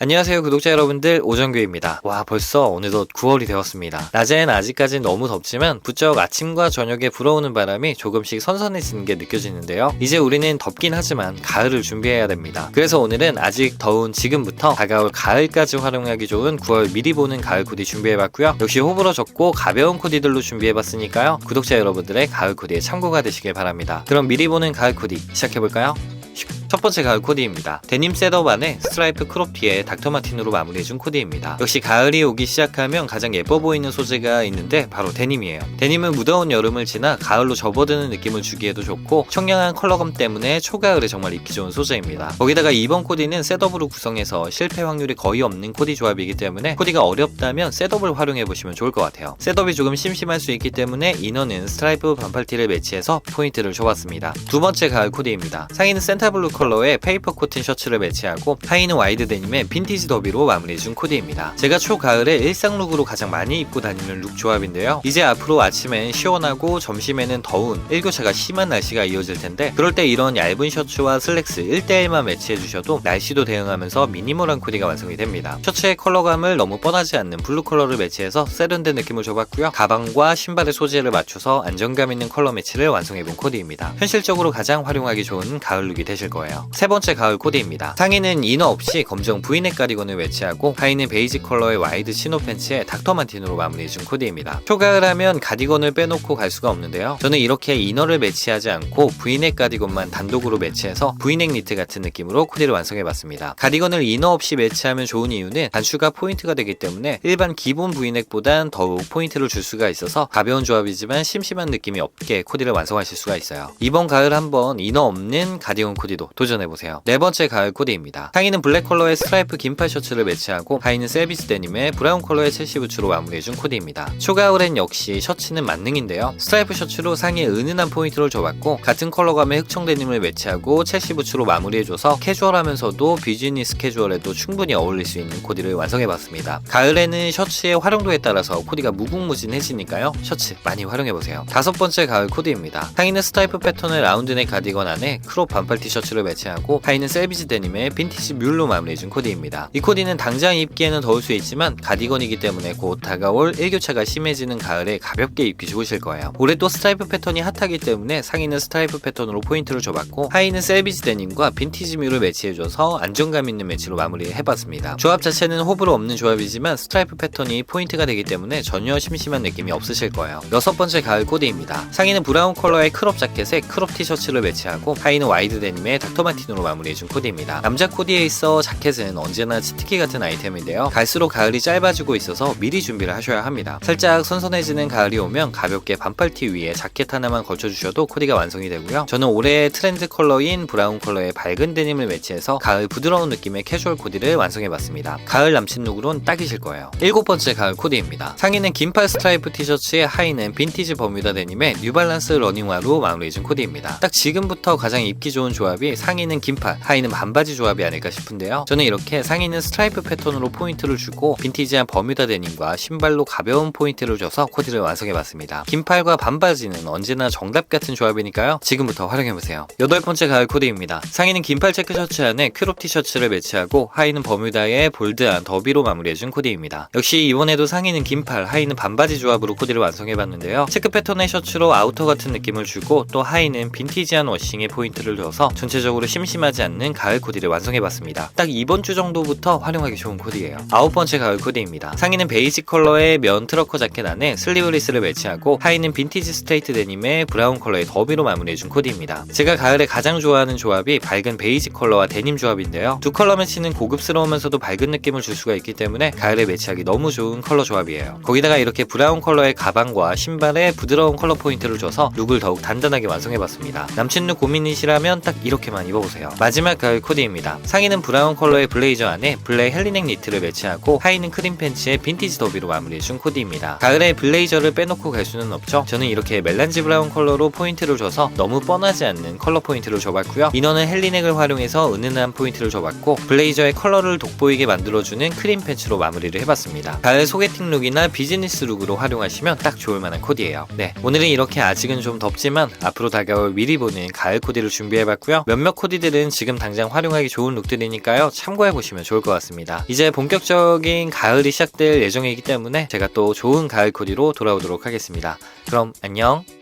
안녕하세요 구독자 여러분들 오정규입니다. 와 벌써 어느덧 9월이 되었습니다. 낮엔 아직까진 너무 덥지만 부쩍 아침과 저녁에 불어오는 바람이 조금씩 선선해지는 게 느껴지는데요. 이제 우리는 덥긴 하지만 가을을 준비해야 됩니다. 그래서 오늘은 아직 더운 지금부터 다가올 가을까지 활용하기 좋은 9월 미리 보는 가을 코디 준비해봤고요. 역시 호불호 적고 가벼운 코디들로 준비해봤으니까요. 구독자 여러분들의 가을 코디에 참고가 되시길 바랍니다. 그럼 미리 보는 가을 코디 시작해볼까요? 첫 번째 가을 코디입니다. 데님 셋업 안에 스트라이프 크롭티에 닥터마틴으로 마무리해준 코디입니다. 역시 가을이 오기 시작하면 가장 예뻐 보이는 소재가 있는데 바로 데님이에요. 데님은 무더운 여름을 지나 가을로 접어드는 느낌을 주기에도 좋고 청량한 컬러감 때문에 초가을에 정말 입기 좋은 소재입니다. 거기다가 이번 코디는 셋업으로 구성해서 실패 확률이 거의 없는 코디 조합이기 때문에 코디가 어렵다면 셋업을 활용해보시면 좋을 것 같아요. 셋업이 조금 심심할 수 있기 때문에 이너는 스트라이프 반팔티를 매치해서 포인트를 줘봤습니다. 두 번째 가을 코디입니다. 상의는 센타블루 컬러의 페이퍼 코튼 셔츠를 매치하고 하의는 와이드 데님의 빈티지 더비로 마무리해준 코디입니다. 제가 초가을에 일상 룩으로 가장 많이 입고 다니는 룩 조합인데요. 이제 앞으로 아침엔 시원하고 점심에는 더운 일교차가 심한 날씨가 이어질 텐데 그럴 때 이런 얇은 셔츠와 슬랙스 1대1만 매치해주셔도 날씨도 대응하면서 미니멀한 코디가 완성이 됩니다. 셔츠의 컬러감을 너무 뻔하지 않는 블루 컬러를 매치해서 세련된 느낌을 줘봤고요. 가방과 신발의 소재를 맞춰서 안정감 있는 컬러 매치를 완성해본 코디입니다. 현실적으로 가장 활용하기 좋은 가을 룩이 되실 거예요. 거예요. 세 번째 가을 코디입니다. 상의는 이너 없이 검정 브이넥 가디건을 매치하고 하의는 베이지 컬러의 와이드 치노 팬츠에 닥터만틴으로 마무리해준 코디입니다. 초가을 하면 가디건을 빼놓고 갈 수가 없는데요. 저는 이렇게 이너를 매치하지 않고 브이넥 가디건만 단독으로 매치해서 브이넥 니트 같은 느낌으로 코디를 완성해봤습니다. 가디건을 이너 없이 매치하면 좋은 이유는 단추가 포인트가 되기 때문에 일반 기본 브이넥보단 더욱 포인트를 줄 수가 있어서 가벼운 조합이지만 심심한 느낌이 없게 코디를 완성하실 수가 있어요. 이번 가을 한번 이너 없는 가디건 코디도 도전해보세요. 네 번째 가을 코디입니다. 상의는 블랙 컬러의 스트라이프 긴팔 셔츠를 매치하고 하의는 셀비스 데님의 브라운 컬러의 첼시 부츠로 마무리해준 코디입니다. 초가을엔 역시 셔츠는 만능인데요. 스트라이프 셔츠로 상의에 은은한 포인트를 줘봤고 같은 컬러감의 흑청 데님을 매치하고 첼시 부츠로 마무리해줘서 캐주얼하면서도 비즈니스 캐주얼에도 충분히 어울릴 수 있는 코디를 완성해봤습니다. 가을에는 셔츠의 활용도에 따라서 코디가 무궁무진해지니까요. 셔츠 많이 활용해보세요. 다섯 번째 가을 코디입니다. 상의는 스트라이프 패턴의 라운드넥 가디건 안에 크롭 반팔 티셔츠를 매치하고 하의는 셀비지 데님의 빈티지 뮬로 마무리해준 코디입니다. 이 코디는 당장 입기에는 더울 수 있지만 가디건이기 때문에 곧 다가올 일교차가 심해지는 가을에 가볍게 입기 좋으실 거예요. 올해 또 스트라이프 패턴이 핫하기 때문에 상의는 스트라이프 패턴으로 포인트를 줘봤고 하의는 셀비지 데님과 빈티지 뮬을 매치해줘서 안정감 있는 매치로 마무리해봤습니다. 조합 자체는 호불호 없는 조합이지만 스트라이프 패턴이 포인트가 되기 때문에 전혀 심심한 느낌이 없으실 거예요. 여섯 번째 가을 코디입니다. 상의는 브라운 컬러의 크롭 자켓에 크롭 티셔츠를 매치하고 하의는 와이드 데님의 닥터 마틴으로 마무리해준 코디입니다. 남자 코디에 있어 자켓은 언제나 치트키 같은 아이템인데요. 갈수록 가을이 짧아지고 있어서 미리 준비를 하셔야 합니다. 살짝 선선해지는 가을이 오면 가볍게 반팔티 위에 자켓 하나만 걸쳐주셔도 코디가 완성이 되고요. 저는 올해 트렌드 컬러인 브라운 컬러의 밝은 데님을 매치해서 가을 부드러운 느낌의 캐주얼 코디를 완성해봤습니다. 가을 남친 룩으론 딱이실 거예요. 일곱 번째 가을 코디입니다. 상의는 긴팔 스트라이프 티셔츠에 하의는 빈티지 버뮤다 데님의 뉴발란스 러닝화로 마무리해준 코디입니다. 딱 지금부터 가장 입기 좋은 조합이 상의는 긴팔, 하의는 반바지 조합이 아닐까 싶은데요. 저는 이렇게 상의는 스트라이프 패턴으로 포인트를 주고 빈티지한 버뮤다 데님과 신발로 가벼운 포인트를 줘서 코디를 완성해봤습니다. 긴팔과 반바지는 언제나 정답 같은 조합이니까요. 지금부터 활용해보세요. 여덟 번째 가을 코디입니다. 상의는 긴팔 체크 셔츠 안에 크롭 티셔츠를 매치하고 하의는 버뮤다의 볼드한 더비로 마무리해준 코디입니다. 역시 이번에도 상의는 긴팔, 하의는 반바지 조합으로 코디를 완성해봤는데요. 체크 패턴의 셔츠로 아우터 같은 느낌을 주고 또 하의는 빈티지한 워싱에 포인트를 줘서 전체적으로 심심하지 않는 가을 코디를 완성해봤습니다. 딱 이번 주 정도부터 활용하기 좋은 코디예요. 아홉 번째 가을 코디입니다. 상의는 베이지 컬러의 면 트러커 자켓 안에 슬리브리스를 매치하고 하의는 빈티지 스트레이트 데님의 브라운 컬러의 더비로 마무리해준 코디입니다. 제가 가을에 가장 좋아하는 조합이 밝은 베이지 컬러와 데님 조합인데요. 두 컬러 매치는 고급스러우면서도 밝은 느낌을 줄 수가 있기 때문에 가을에 매치하기 너무 좋은 컬러 조합이에요. 거기다가 이렇게 브라운 컬러의 가방과 신발에 부드러운 컬러 포인트를 줘서 룩을 더욱 단단하게 완성해봤습니다. 남친 룩 고민이시라면 딱 이렇게만 입어보세요. 마지막 가을 코디입니다. 상의는 브라운 컬러의 블레이저 안에 블랙 헬리넥 니트를 매치하고 하의는 크림 팬츠에 빈티지 더비로 마무리해준 코디입니다. 가을에 블레이저를 빼놓고 갈 수는 없죠. 저는 이렇게 멜란지 브라운 컬러로 포인트를 줘서 너무 뻔하지 않는 컬러 포인트를 줘봤고요. 이너는 헬리넥을 활용해서 은은한 포인트를 줘봤고 블레이저의 컬러를 돋보이게 만들어주는 크림 팬츠로 마무리를 해봤습니다. 가을 소개팅 룩이나 비즈니스 룩으로 활용하시면 딱 좋을 만한 코디예요. 네, 오늘은 이렇게 아직은 좀 덥지만 앞으로 다가올 미리 보는 가을 코디를 준비해봤고요. 몇몇 몇몇 코디들은 지금 당장 활용하기 좋은 룩들이니까요. 참고해 보시면 좋을 것 같습니다. 이제 본격적인 가을이 시작될 예정이기 때문에 제가 또 좋은 가을 코디로 돌아오도록 하겠습니다. 그럼 안녕!